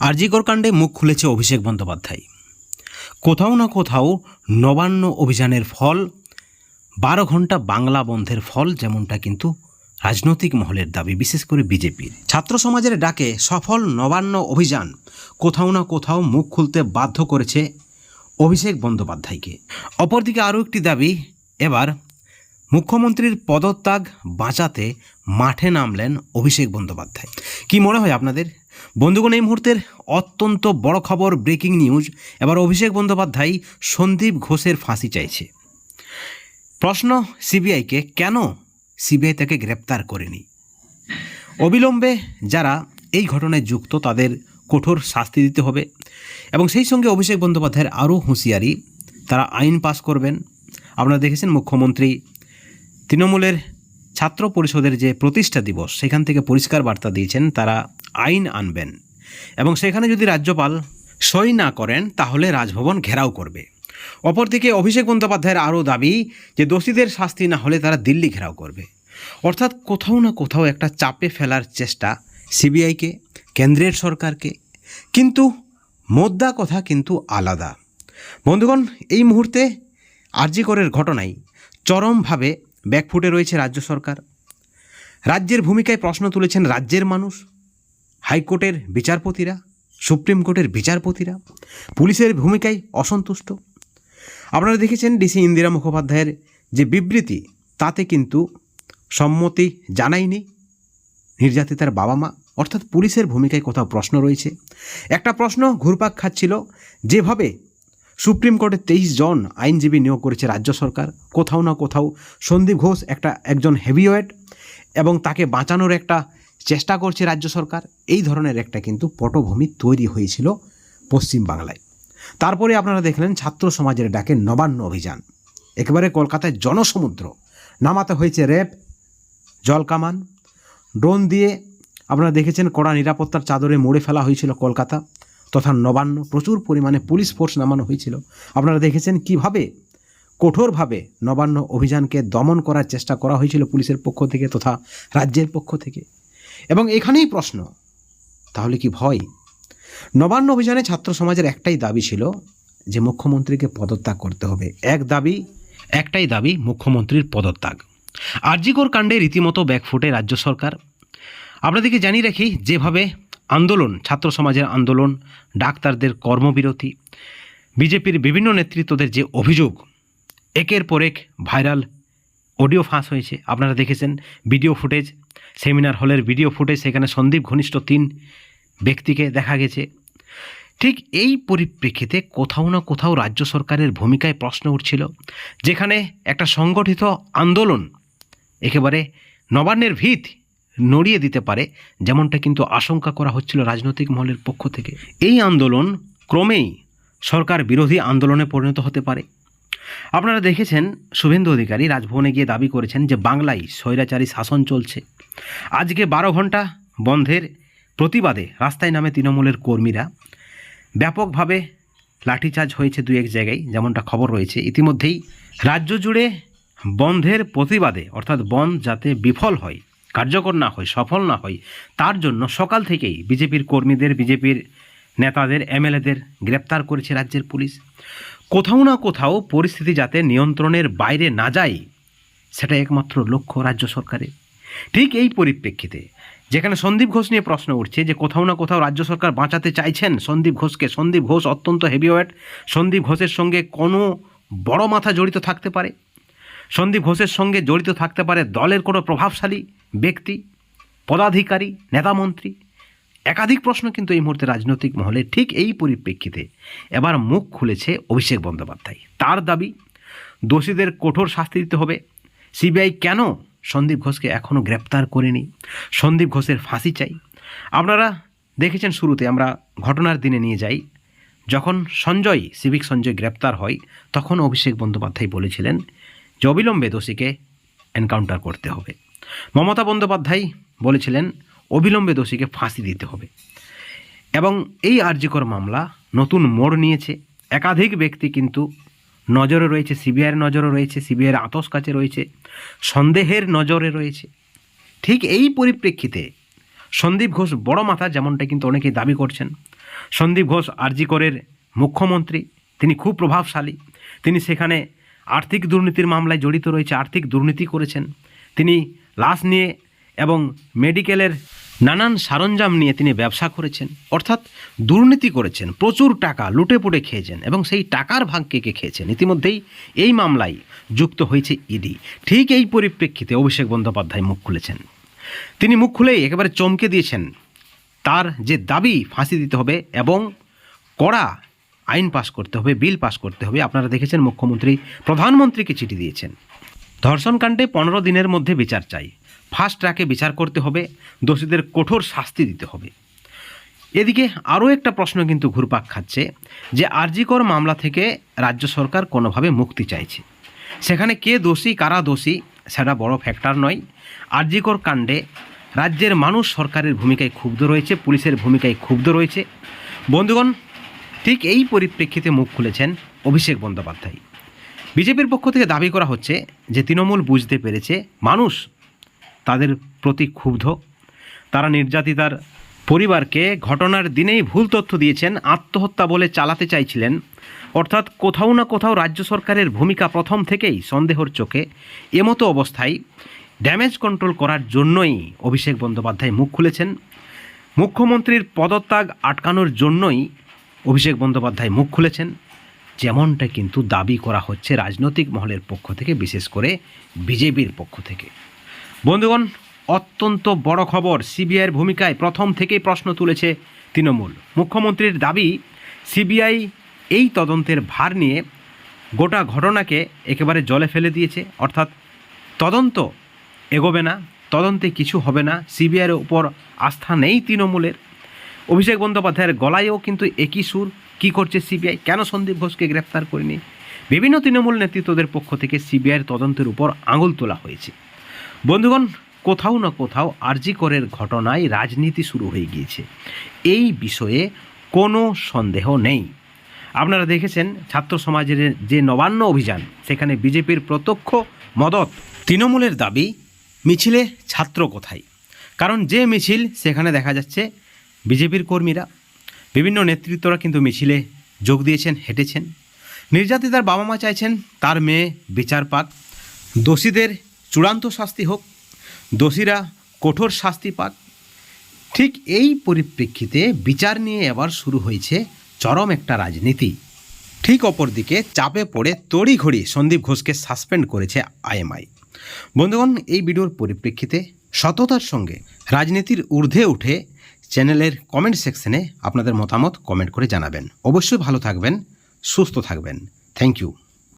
আরজিকর কাণ্ডে মুখ খুলেছে অভিষেক বন্দ্যোপাধ্যায়। কোথাও না কোথাও নবান্ন অভিযানের ফল, বারো ঘণ্টা বাংলা বন্ধের ফল যেমনটা কিন্তু রাজনৈতিক মহলের দাবি, বিশেষ করে বিজেপির। ছাত্র সমাজের ডাকে সফল নবান্ন অভিযান, কোথাও না কোথাও মুখ খুলতে বাধ্য করেছে অভিষেক বন্দ্যোপাধ্যায়কে। অপরদিকে আরও একটি দাবি, এবার মুখ্যমন্ত্রীর পদত্যাগ বাঁচাতে মাঠে নামলেন অভিষেক বন্দ্যোপাধ্যায়। কি মনে হয় আপনাদের? বন্ধুগণ, এই মুহূর্তের অত্যন্ত বড় খবর ব্রেকিং নিউজ এবার অভিষেক বন্দ্যোপাধ্যায় সন্দীপ ঘোষের ফাঁসি চাইছে। প্রশ্ন সিবিআইকে, কেন সিবিআই তাকে গ্রেপ্তার করেনি? অবিলম্বে যারা এই ঘটনায় যুক্ত, তাদের কঠোর শাস্তি দিতে হবে। এবং সেই সঙ্গে অভিষেক বন্দ্যোপাধ্যায়ের আরও হুঁশিয়ারি, তারা আইন পাস করবেন। আপনারা দেখেছেন, মুখ্যমন্ত্রী তৃণমূলের ছাত্র পরিষদের যে প্রতিষ্ঠা দিবস, সেখান থেকে পরিষ্কার বার্তা দিয়েছেন। তারা আইন আনবেন এবং সেখানে যদি রাজ্যপাল সই না করেন, তাহলে রাজভবন ঘেরাও করবে। অপরদিকে অভিষেক বন্দ্যোপাধ্যায়ের আরও দাবি যে দোষীদের শাস্তি না হলে তারা দিল্লি ঘেরাও করবে। অর্থাৎ কোথাও না কোথাও একটা চাপে ফেলার চেষ্টা সিবিআইকে, কেন্দ্রের সরকারকে। কিন্তু মোদ্দা কথা কিন্তু আলাদা। বন্ধুগণ, এই মুহূর্তে আরজিকরের ঘটনায় চরমভাবে ব্যাকফুটে রয়েছে রাজ্য সরকার। রাজ্যের ভূমিকায় প্রশ্ন তুলেছেন রাজ্যের মানুষ। হাইকোর্টের বিচারপতিরা, সুপ্রিম কোর্টের বিচারপতিরা পুলিশের ভূমিকায় অসন্তুষ্ট। আপনারা দেখেছেন ডিসি ইন্দিরা মুখোপাধ্যায়ের যে বিবৃতি, তাতে কিন্তু সম্মতি জানায়নি নির্যাতিতার বাবা মা। অর্থাৎ পুলিশের ভূমিকায় কোথাও প্রশ্ন রয়েছে। একটা প্রশ্ন ঘুরপাক খাচ্ছিল, যেভাবে সুপ্রিম কোর্টের তেইশ জন আইনজীবী নিয়োগ করেছে রাজ্য সরকার, কোথাও না কোথাও সন্দীপ ঘোষ একটা, একজন হেভিওয়েট এবং তাকে বাঁচানোর একটা চেষ্টা করছে রাজ্য সরকার, এই ধরনের একটা কিন্তু পটভূমি তৈরি হয়েছিল পশ্চিম বাংলায়। তারপরে আপনারা দেখলেন ছাত্র সমাজের ডাকে নবান্ন অভিযান। একেবারে কলকাতায় জনসমুদ্র। নামাতে হয়েছে র্যাব জলকামান ড্রোন দিয়ে আপনারা দেখেছেন কড়া নিরাপত্তার চাদরে মুড়ে ফেলা হয়েছিল কলকাতা, তথা নবান্ন প্রচুর পরিমাণে পুলিশ ফোর্স নামানো হয়েছিল। আপনারা দেখেছেন কীভাবে কঠোরভাবে নবান্ন অভিযানকে দমন করার চেষ্টা করা হয়েছিল পুলিশের পক্ষ থেকে তথা রাজ্যের পক্ষ থেকে। এবং এখানেই প্রশ্ন, তাহলে কি ভয়? নবান্ন অভিযানে ছাত্র সমাজের একটাই দাবি ছিল যে মুখ্যমন্ত্রীকে পদত্যাগ করতে হবে। এক দাবি, একটাই দাবি, মুখ্যমন্ত্রীর পদত্যাগ। আরজিকর কাণ্ডে রীতিমতো ব্যাকফুটে রাজ্য সরকার। আপনাদেরকে জানিয়ে রাখি, যেভাবে আন্দোলন, ছাত্র সমাজের আন্দোলন, ডাক্তারদের কর্মবিরতি, বিজেপির বিভিন্ন নেতৃত্বদের যে অভিযোগ, একের পর এক ভাইরাল অডিও ফাঁস হয়েছে। আপনারা দেখেছেন ভিডিও ফুটেজ। সেমিনার হলের ভিডিও ফুটেজ, সেখানে সন্দীপ ঘনিষ্ঠ তিন ব্যক্তিকে দেখা গেছে। ঠিক এই পরিপ্রেক্ষিতে কোথাও না কোথাও রাজ্য সরকারের ভূমিকায় প্রশ্ন উঠছিল, যেখানে একটা সংগঠিত আন্দোলন একেবারে নবান্নের ভিত নড়িয়ে দিতে পারে, যেমনটা কিন্তু আশঙ্কা করা হচ্ছিল রাজনৈতিক মহলের পক্ষ থেকে। এই আন্দোলন ক্রমেই সরকার বিরোধী আন্দোলনে পরিণত হতে পারে। আপনারা দেখেছেন, শুভেন্দু অধিকারী রাজভবনে গিয়ে দাবি করেছেন যে বাংলায় স্বৈরাচারী শাসন চলছে। আজকে বারো ঘণ্টা বন্ধের প্রতিবাদে রাস্তায় নামে তৃণমূলের কর্মীরা ব্যাপকভাবে লাঠিচার্জ হয়েছে দু এক জায়গায়, যেমনটা খবর রয়েছে। ইতিমধ্যেই রাজ্য জুড়ে বন্ধের প্রতিবাদে, অর্থাৎ বন্ধ যাতে বিফল হয়, কার্যকর না হয়, সফল না হয়, তার জন্য সকাল থেকেই বিজেপির কর্মীদের, বিজেপির নেতাদের, এমএলএদের গ্রেপ্তার করেছে রাজ্যের পুলিশ। কোথাও না কোথাও পরিস্থিতি যাতে নিয়ন্ত্রণের বাইরে না যায়, সেটা একমাত্র লক্ষ্য রাজ্য সরকারের। ঠিক এই পরিপ্রেক্ষিতে, যেখানে সন্দীপ ঘোষ নিয়ে প্রশ্ন উঠছে যে কোথাও না কোথাও রাজ্য সরকার বাঁচাতে চাইছেন সন্দীপ ঘোষকে। সন্দীপ ঘোষ অত্যন্ত হেভিওয়েট সন্দীপ ঘোষের সঙ্গে কোনো বড় মাথা জড়িত থাকতে পারে? সন্দীপ ঘোষের সঙ্গে জড়িত থাকতে পারে দলের কোনো প্রভাবশালী ব্যক্তি, পদাধিকারী নেতামন্ত্রী একাধিক প্রশ্ন কিন্তু এই মুহূর্তে রাজনৈতিক মহলে ঠিক এই পরিপ্রেক্ষিতে এবার মুখ খুলেছে অভিষেক বন্দ্যোপাধ্যায়। তার দাবি, দোষীদের কঠোর শাস্তি দিতে হবে। সিবিআই কেন সন্দীপ ঘোষকে এখনও গ্রেপ্তার করেনি। সন্দীপ ঘোষের ফাঁসি চাই। আপনারা দেখেছেন শুরুতে, আমরা ঘটনার দিনে নিয়ে যাই। যখন সঞ্জয়, সিভিক সঞ্জয় গ্রেপ্তার হয়, তখন অভিষেক বন্দ্যোপাধ্যায় বলেছিলেন, যে অবিলম্বে দোষীকে এনকাউন্টার করতে হবে। মমতা বন্দ্যোপাধ্যায় বলেছিলেন, অবিলম্বে দোষীকে ফাঁসি দিতে হবে। এবং এই আর্যিকর মামলা নতুন মোড় নিয়েছে। একাধিক ব্যক্তি কিন্তু নজরে রয়েছে, সিবিআইয়ের নজরে রয়েছে, সিবিআইয়ের আতস কাছে রয়েছে, সন্দেহের নজরে রয়েছে। ঠিক এই পরিপ্রেক্ষিতে সন্দীপ ঘোষ বড় মাথা যেমনটা কিন্তু অনেকেই দাবি করছেন। সন্দীপ ঘোষ আরজি করের মুখ্যমন্ত্রী, তিনি খুব প্রভাবশালী। তিনি সেখানে আর্থিক দুর্নীতির মামলায় জড়িত রয়েছে, আর্থিক দুর্নীতি করেছেন। তিনি লাশ নিয়ে এবং মেডিকেলের নানান সরঞ্জাম নিয়ে তিনি ব্যবসা করেছেন, অর্থাৎ দুর্নীতি করেছেন, প্রচুর টাকা লুটে পুটে খেয়েছেন এবং সেই টাকার ভাগ কে কে খেয়েছেন, ইতিমধ্যেই এই মামলায় যুক্ত হয়েছে ইডি। ঠিক এই পরিপ্রেক্ষিতে অভিষেক বন্দ্যোপাধ্যায় মুখ খুলেছেন। তিনি মুখ খুলেই একেবারে চমকে দিয়েছেন, তার যে দাবি ফাঁসি দিতে হবে এবং কড়া আইন পাশ করতে হবে, বিল পাশ করতে হবে, আপনারা দেখেছেন মুখ্যমন্ত্রী প্রধানমন্ত্রীকে চিঠি দিয়েছেন। ধর্ষণকাণ্ডে পনেরো দিনের মধ্যে বিচার চাই। ফাস্ট ট্র্যাকে বিচার করতে হবে, দোষীদের কঠোর শাস্তি দিতে হবে। এদিকে আরও একটা প্রশ্ন কিন্তু ঘুরপাক খাচ্ছে যে, আরজিকর মামলা থেকে রাজ্য সরকার কোনোভাবে মুক্তি চাইছে। সেখানে কে দোষী, কারা দোষী, সেটা বড় ফ্যাক্টর নয়। আরজিকর কাণ্ডে রাজ্যের মানুষ সরকারের ভূমিকায় ক্ষুব্ধ রয়েছে, পুলিশের ভূমিকায় ক্ষুব্ধ রয়েছে। বন্ধুগণ, ঠিক এই পরিপ্রেক্ষিতে মুখ খুলেছেন অভিষেক বন্দ্যোপাধ্যায়। বিজেপির পক্ষ থেকে দাবি করা হচ্ছে যে, তৃণমূল বুঝতে পেরেছে, মানুষ তাদের প্রতি ক্ষুব্ধ। তারা নির্যাতিতার পরিবারকে ঘটনার দিনেই ভুল তথ্য দিয়েছেন, আত্মহত্যা বলে চালাতে চাইছিলেন। অর্থাৎ কোথাও না কোথাও রাজ্য সরকারের ভূমিকা প্রথম থেকেই সন্দেহর চোখে। এমতো অবস্থায় ড্যামেজ কন্ট্রোল করার জন্যই অভিষেক বন্দ্যোপাধ্যায় মুখ খুলেছেন। মুখ্যমন্ত্রীর পদত্যাগ আটকানোর জন্যই অভিষেক বন্দ্যোপাধ্যায় মুখ খুলেছেন। যেমনটা কিন্তু দাবি করা হচ্ছে রাজনৈতিক মহলের পক্ষ থেকে, বিশেষ করে বিজেপির পক্ষ থেকে। বন্ধুগণ, অত্যন্ত বড় খবর সিবিআইয়ের ভূমিকায় প্রথম থেকেই প্রশ্ন তুলেছে তৃণমূল। মুখ্যমন্ত্রীর দাবি, সিবিআই এই তদন্তের ভার নিয়ে গোটা ঘটনাকে একেবারে জলে ফেলে দিয়েছে। অর্থাৎ তদন্ত এগোবে না, তদন্তে কিছু হবে না, সিবিআইয়ের উপর আস্থা নেই তৃণমূলের। অভিষেক বন্দ্যোপাধ্যায়ের গলায়ও কিন্তু একই সুর, কী করছে সিবিআই? কেন সন্দীপ ঘোষকে গ্রেপ্তার করেনি? বিভিন্ন তৃণমূল নেতৃত্বদের পক্ষ থেকে সিবিআইয়ের তদন্তের উপর আঙুল তোলা হয়েছে। বন্ধুগণ, কোথাও না কোথাও আরজি করের ঘটনায় রাজনীতি শুরু হয়ে গিয়েছে। এই বিষয়ে কোনো সন্দেহ নেই। আপনারা দেখেছেন ছাত্র সমাজের যে নবান্ন অভিযান, সেখানে বিজেপির প্রত্যক্ষ মদত। তৃণমূলের দাবি, মিছিলে ছাত্র কোথায়? কারণ যে মিছিল, সেখানে দেখা যাচ্ছে বিজেপির কর্মীরা। বিভিন্ন নেতৃত্বরা কিন্তু মিছিলে যোগ দিয়েছেন, হেঁটেছেন। নির্যাতিতার বাবা মা চাইছেন তার মেয়ে বিচার পাক দোষীদের চূড়ান্ত শাস্তি হোক, দোষীরা কঠোর শাস্তি পাক। ঠিক এই পরিপ্রেক্ষিতে বিচার নিয়ে এবার শুরু হয়েছে চরম একটা রাজনীতি। ঠিক অপরদিকে চাপে পড়ে তড়িঘড়ি সন্দীপ ঘোষকে সাসপেন্ড করেছে আইএমআই। বন্ধুগণ, এই ভিডিওর পরিপ্রেক্ষিতে সততার সঙ্গে রাজনীতির ঊর্ধ্বে উঠে চ্যানেলের কমেন্ট সেকশনে আপনাদের মতামত কমেন্ট করে জানাবেন। অবশ্যই ভালো থাকবেন, সুস্থ থাকবেন। Thank you.